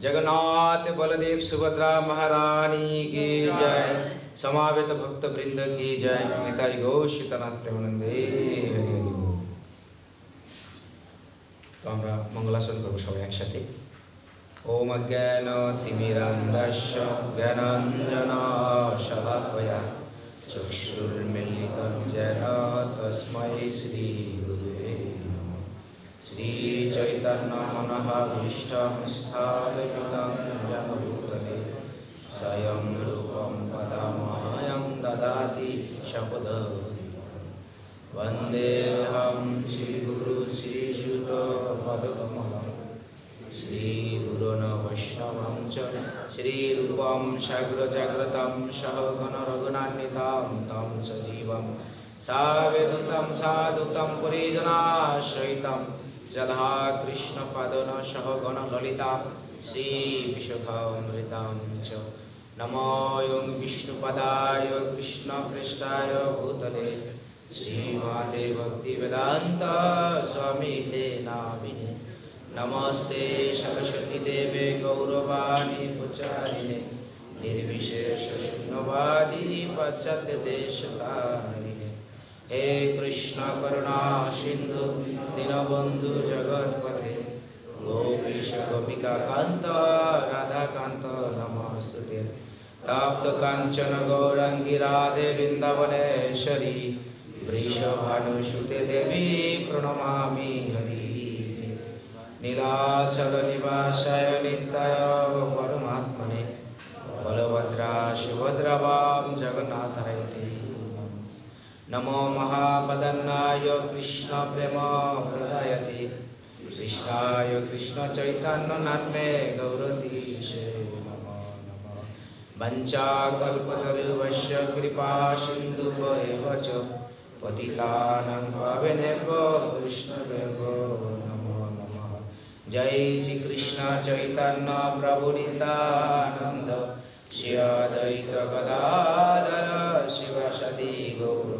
जगन्नाथ बलदेव सुभद्रा महारानी की जय समावेत भक्त वृंद की जय नेताजी घोष सीतानाथ प्रेमानंदे তো আমরা মঙ্গলাসন করবো সবাই একসাথে ওম জ্ঞান তিমিরান্ধস্য জ্ঞানাঞ্জনা শলাকয়া চক্ষুর্মিলিত যেন তস্মৈ শ্রী श्रीचैतन्यमनःभीष्टमुष्ठालपितं जगभूतले स्वयं रूपं कदा मायं ददाति वन्देऽहं श्रीगुरु श्रीसुतपदकमलं श्रीगुरुनवैष्णवं च श्रीरूपं सग्रजाग्रतं सहगणरघुनान्वितां तं सजीवं। सावेदुतं साधुतं परिजनाश्रयितम्। परिजनाश्रयितं श्रद्धाकृष्णपादन सहगणललिता श्रीविशुखामृतां च नमो यं विष्णुपदाय कृष्णपृष्ठाय भूतले श्रीमाते भक्तिवेदान्त स्वामी ते नामिने नमस्ते सरस्वती देवे गौरवाणी पुचारिणे निर्विशेष शून्यवादी पाश्चात्य देशतारिणे हे कृष्ण करुणा सिन्धु दीनबन्धु जगत्पथे गोपीश गोपिका कान्त राधाकान्त नमस्तुते तप्त कांचन गौरंगी राधे वृंदावनेश्वरी वृषभानुसुते देवी प्रणमामि हरि नीलाचल निवासाय नित्याय परमात्मने बलभद्रा सुभद्रवां जगन्नाथाय ते नमो महापदन्नाय कृष्णप्रेमप्रदायति कृष्णाय कृष्णचैतन्यनात्मे गौरतीशे नमो नमः। वञ्चाकल्पतरुवश्य कृपा सिन्धुवैव च पतितानं पावनेभ्यो वैष्णवेभ्यो नमो नमः। जय श्रीकृष्णचैतन्यप्रभुनितानन्द श्री अद्वैतगदाधर शिवसदि गौरव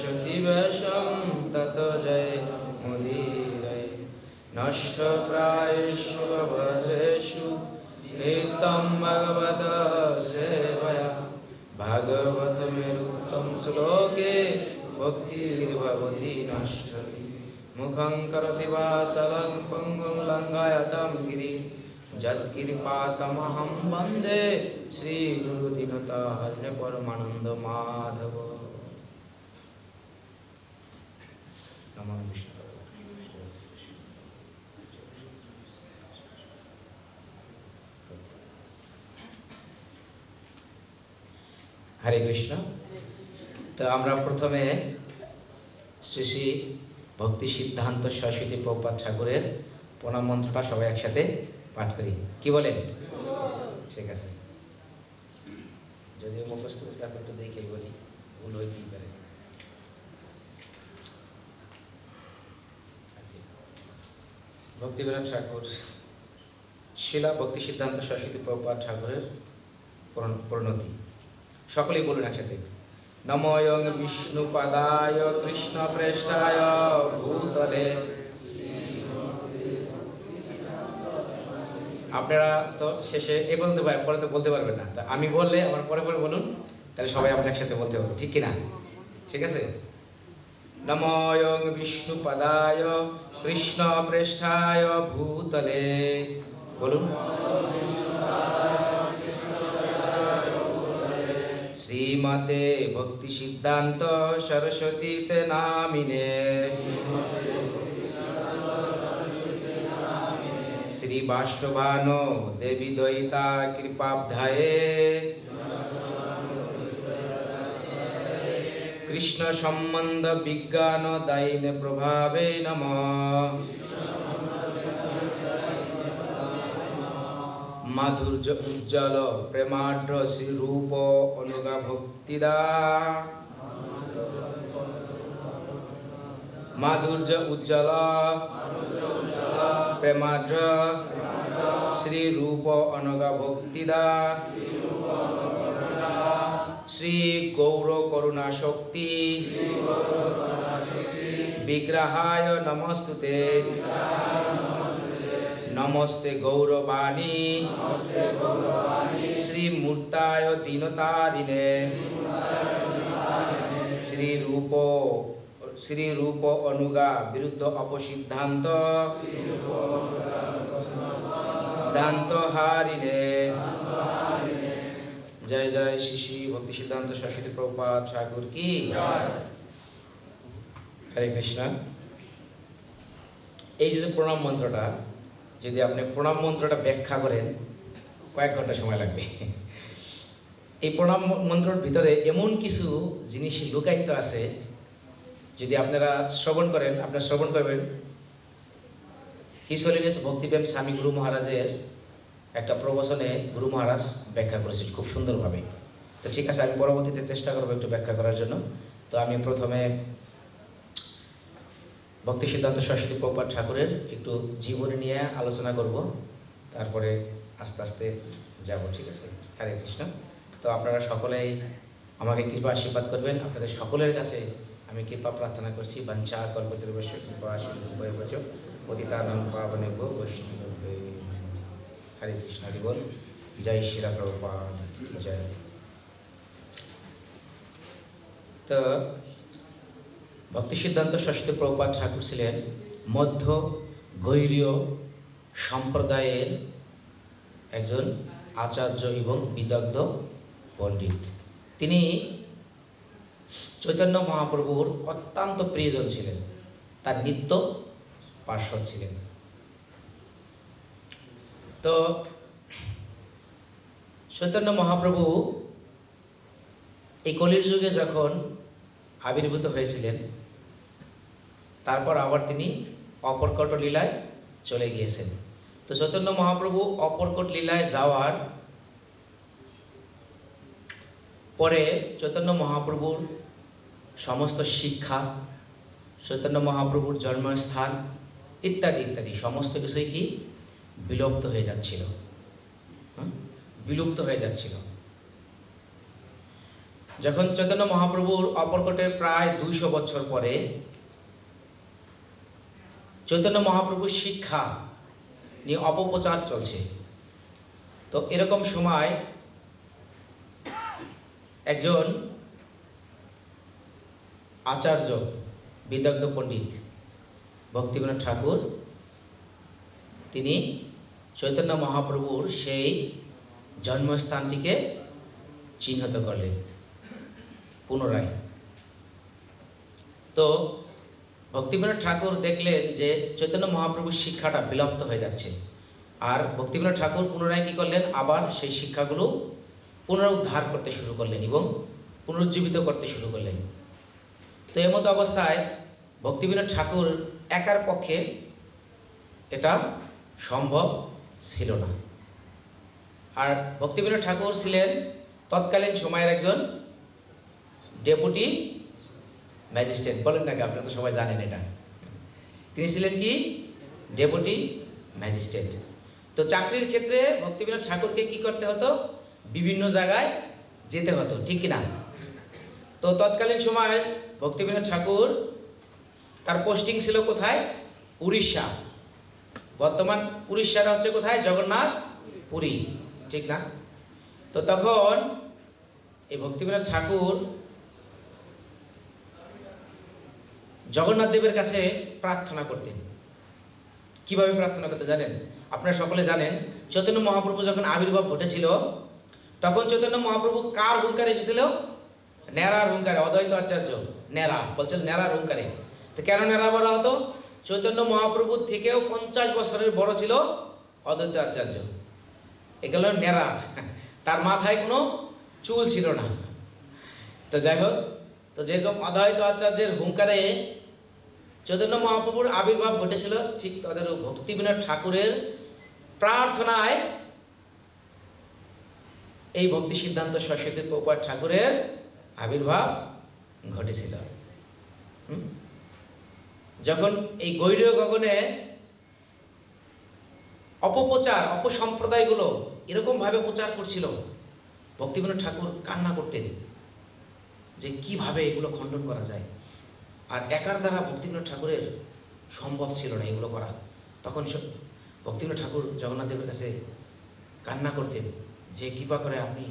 सरस्वती वैशं ततो जय मुदीरय नष्टप्रायेषु अवधेषु नित्यं भगवत सेवया भागवतमेरुत्तम श्लोके भक्तिर्भवति नष्टति मुखं करोति वासलं पङ्गुं लङ्घयतं गिरि যৎকৃপাতমহং বন্দে শ্রী গুরু দীনতা হরে পরমানন্দ হরে কৃষ্ণ। তো আমরা প্রথমে শ্রী শ্রী ভক্তি সিদ্ধান্ত সরস্বতী প্রপাত ঠাকুরের প্রণাম মন্ত্রটা সবাই একসাথে পাঠ করি। কি বলেন? ঠিক আছে। ভক্তিবিনোদ ঠাকুর, শিলা ভক্তি সিদ্ধান্ত সরস্বতী প্রপাত ঠাকুরের পূর্ণ- পরিণতি। সকলেই বলুন একসাথে, নময়ং বিষ্ণুপাদায় কৃষ্ণ প্রেষ্ঠায় ভূতলে। আপনারা তো শেষে এ পর্যন্ত পাই- পরে তো বলতে পারবেন না। তা আমি বললে আমার পরে পরে বলুন, তাহলে সবাই আমরা একসাথে বলতে হবে ঠিক কিনা? ঠিক আছে? নময়ং বিষ্ণুপদায় কৃষ্ণ প্রেষ্ঠায় ভূতলে। বলুন। শ্রীমতে ভক্তি সিদ্ধান্ত সরস্বতীতে নামিনে। শ্রী বাষ্যভান দেবী দয়িতা কৃপাব্ধায়ে কৃষ্ণ সম্বন্ধ বিজ্ঞান দায়িন প্রভাবে নম। মাধুর্য, উজ্জ্বল প্রেমাঢ্র শ্রীরূপ অনুগা ভক্তিদা মাধুর্য, উজ্জ্বল প্রেমাঢ্র শ্রীরূপ অনগা ভক্তিদা শ্রী গৌর করুণা শক্তি। বিগ্রহায় নমস্তুতে। নমস্তে গৌরবাণী। শ্রীমূর্তায় দীনতারিণে। শ্রী রূপ অনুগা বিরুদ্ধ অপসিদ্ধান্ত। দান্ত হারিনে জয় জয় শিশি ভক্তি সিদ্ধান্ত, সরস্বতী প্রভুপাদ ঠাকুর কি? হরে কৃষ্ণ। এই যে প্রণাম মন্ত্রটা, যদি আপনি প্রণাম মন্ত্রটা ব্যাখ্যা করেন, কয়েক ঘণ্টা সময় লাগবে। এই প্রণাম মন্ত্রর ভিতরে এমন কিছু জিনিস লুকায়িত আছে, যদি আপনারা শ্রবণ করেন আপনারা শ্রবণ করবেন। হিস হলিনেস ভক্তিপ্রেম স্বামী গুরু মহারাজের একটা প্রবচনে গুরু মহারাজ ব্যাখ্যা করেছেন খুব সুন্দরভাবে। তো ঠিক আছে, আমি পরবর্তীতে চেষ্টা করব একটু ব্যাখ্যা করার জন্য। তো আমি প্রথমে ভক্তি সিদ্ধান্ত সরস্বতী প্রপাত ঠাকুরের একটু জীবনী নিয়ে আলোচনা করব। তারপরে আস্তে আস্তে যাব, ঠিক আছে। হরে কৃষ্ণ। তো আপনারা সকলেই আমাকে কৃপা আশীর্বাদ করবেন। আপনাদের সকলের কাছে আমি কৃপা প্রার্থনা করছি। বাঞ্ছা কল্পতির্বশ্য কৃপা আশীর্বাদ পতিতানাং পাবনে বৈষ্ণব। হরে কৃষ্ণ, হরি বল। জয় শিলা জয়। তো ভক্তি সিদ্ধান্ত সরস্বতী প্রভুপাদ ঠাকুর ছিলেন মধ্য গৈরীয় সম্প্রদায়ের একজন আচার্য এবং বিদগ্ধ পণ্ডিত। তিনি চৈতন্য মহাপ্রভুর অত্যন্ত প্রিয়জন ছিলেন। তার নিত্য পার্শ্বদ ছিলেন। তো চৈতন্য মহাপ্রভু এই কলির যুগে যখন আবির্ভূত হয়েছিলেন, তারপর আবার তিনি অপরকট লীলায় চলে গিয়েছেন। তো চৈতন্য মহাপ্রভু অপরকট লীলায় যাওয়ার পরে চৈতন্য মহাপ্রভুর সমস্ত শিক্ষা, চৈতন্য মহাপ্রভুর জন্মস্থান, ইত্যাদি ইত্যাদি, সমস্ত কিছুই কি বিলুপ্ত হয়ে যাচ্ছিল? বিলুপ্ত হয়ে যাচ্ছিল যখন চৈতন্য মহাপ্রভুর অপরকটের প্রায় দুইশো বছর পরে চৈতন্য মহাপ্রভুর শিক্ষা নিয়ে অপপ্রচার চলছে, তো এরকম সময় একজন আচার্য বিদগ্ধ পণ্ডিত ভক্তিবিনোদ ঠাকুর তিনি চৈতন্য মহাপ্রভুর সেই জন্মস্থানটিকে চিহ্নিত করলেন, পুনরায়। তো ভক্তিবিনোদ ঠাকুর দেখলেন যে চৈতন্য মহাপ্রভুর শিক্ষাটা বিলুপ্ত হয়ে যাচ্ছে। আর ভক্তিবিনোদ ঠাকুর পুনরায় কী করলেন? আবার সেই শিক্ষাগুলো পুনরুদ্ধার করতে শুরু করলেন এবং পুনরুজ্জীবিত করতে শুরু করলেন। তো এমতো অবস্থায় ভক্তিবিনোদ ঠাকুর একার পক্ষে এটা সম্ভব ছিল না। আর ভক্তিবিনোদ ঠাকুর ছিলেন তৎকালীন সময়ের একজন ডেপুটি ম্যাজিস্ট্রেট। বলেন নাকি আপনারা তো সবাই জানেন এটা। তিনি ছিলেন কি? Deputy magistrate. তো চাকরির ক্ষেত্রে ভক্তিবিনোদ ঠাকুরকে কি করতে হতো? বিভিন্ন জায়গায় যেতে হতো, ঠিক না তো তৎকালীন সময় ভক্তিবিনোদ ঠাকুর তার পোস্টিং ছিল কোথায়? উড়িষ্যা। বর্তমান উড়িষ্যাটা হচ্ছে কোথায়? জগন্নাথ পুরী। ঠিক না? তো তখন এই ভক্তিবিনোদ ঠাকুর জগন্নাথ দেবের কাছে প্রার্থনা করতেন। কীভাবে প্রার্থনা করতে জানেন? আপনারা সকলে জানেন, চৈতন্য মহাপ্রভু যখন আবির্ভাব ঘটেছিল, তখন চৈতন্য মহাপ্রভু কার হুঙ্কারে এসেছিল? ন্যাড়ার হুঙ্কারে, অদ্বৈত আচার্য, ন্যাড়া বলছিল ন্যাড়ার হুঙ্কারে। তো কেন ন্যাড়া বলা হতো? চৈতন্য মহাপ্রভুর থেকেও পঞ্চাশ বছরের বড় ছিল অদ্বৈত আচার্য এগুলো ন্যাড়া তার মাথায় কোনো চুল ছিল না। তো যাই হোক, তো যেরকম অদ্বৈত আচার্যের হুঙ্কারে চৈতন্য মহাপ্রভুর আবির্ভাব ঘটেছিল, ঠিক তাদের ভক্তিবিনোদ ঠাকুরের প্রার্থনায় এই ভক্তি সিদ্ধান্ত সরস্বতী প্রপাত ঠাকুরের আবির্ভাব ঘটেছিল। হুম? যখন এই গৈরীয় গগনে অপপ্রচার, অপসম্প্রদায়গুলো এরকমভাবে প্রচার করছিল ভক্তিবিনোদ ঠাকুর কান্না করতেন যে কীভাবে এগুলো খণ্ডন করা যায়। আর একার দ্বারা ভক্তিবিনোদ ঠাকুরের সম্ভব ছিল না এগুলো করা। তখন সব ভক্তিবিনোদ ঠাকুর জগন্নাথ দেবের কাছে কান্না করতেন যে, কৃপা করে আপনি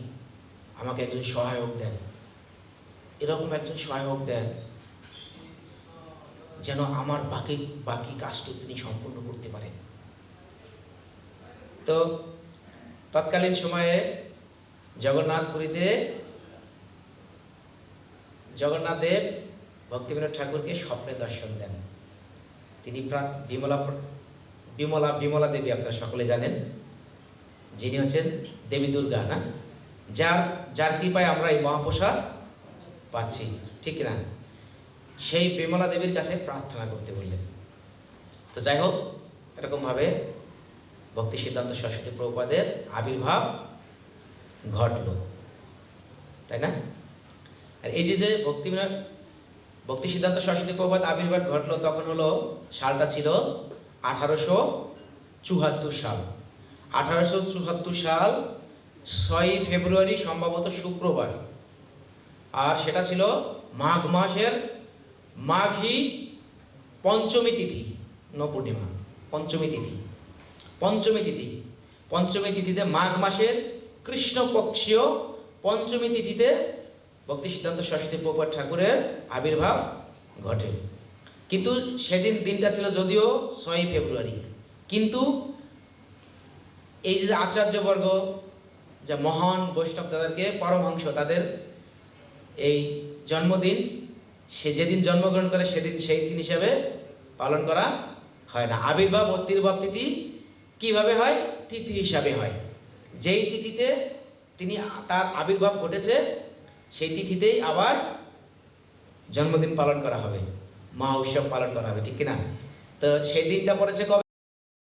আমাকে একজন সহায়ক দেন। এরকম একজন সহায়ক দেন যেন আমার বাকি বাকি কাজটুকু তিনি সম্পূর্ণ করতে পারেন। তো তৎকালীন সময়ে জগন্নাথপুরীতে জগন্নাথ দেব ভক্তিবিনোদ ঠাকুরকে স্বপ্নে দর্শন দেন। তিনি বিমলা বিমলা বিমলা দেবী আপনারা সকলে জানেন। যিনি হচ্ছেন দেবী দুর্গা, না? যার যার কৃপায় আমরা এই মহাপ্রসাদ পাচ্ছি, ঠিক না? সেই বিমলা দেবীর কাছে প্রার্থনা করতে বললেন। তো যাই হোক, এরকমভাবে ভক্তি সিদ্ধান্ত সরস্বতী প্রভুপাদের আবির্ভাব ঘটল। তাই না? আর এই যে যে ভক্তি ভক্তি সিদ্ধান্ত সরস্বতী প্রভুপাদ আবির্ভাব ঘটলো, তখন হলো সালটা ছিল আঠারোশো চুহাত্তর সাল। আঠারোশো চুহাত্তর সাল ছয়ই ফেব্রুয়ারি সম্ভবত শুক্রবার। আর সেটা ছিল মাঘ মাসের মাঘী পঞ্চমী তিথি নপূর্ণিমা পঞ্চমী তিথি পঞ্চমী তিথি। পঞ্চমী তিথিতে মাঘ মাসের কৃষ্ণপক্ষীয় পঞ্চমী তিথিতে ভক্তি সিদ্ধান্ত সরস্বতী প্রপাত ঠাকুরের আবির্ভাব ঘটে। কিন্তু সেদিন দিনটা ছিল যদিও ছয়ই ফেব্রুয়ারি। কিন্তু এই যে আচার্যবর্গ, যা মহান বৈষ্ণব তাদেরকে পরমহংস তাদের এই জন্মদিন সে যেদিন জন্মগ্রহণ করে, সেদিন সেই দিন হিসাবে পালন করা হয় না। আবির্ভাব ও তির্ভাব তিথি কীভাবে হয়? তিথি হিসাবে হয়। যেই তিথিতে তিনি তার আবির্ভাব ঘটেছে, সেই তিথিতেই আবার জন্মদিন পালন করা হবে। মহা উৎসব পালন করা হবে, ঠিক কিনা তো সেই দিনটা পড়েছে কবে?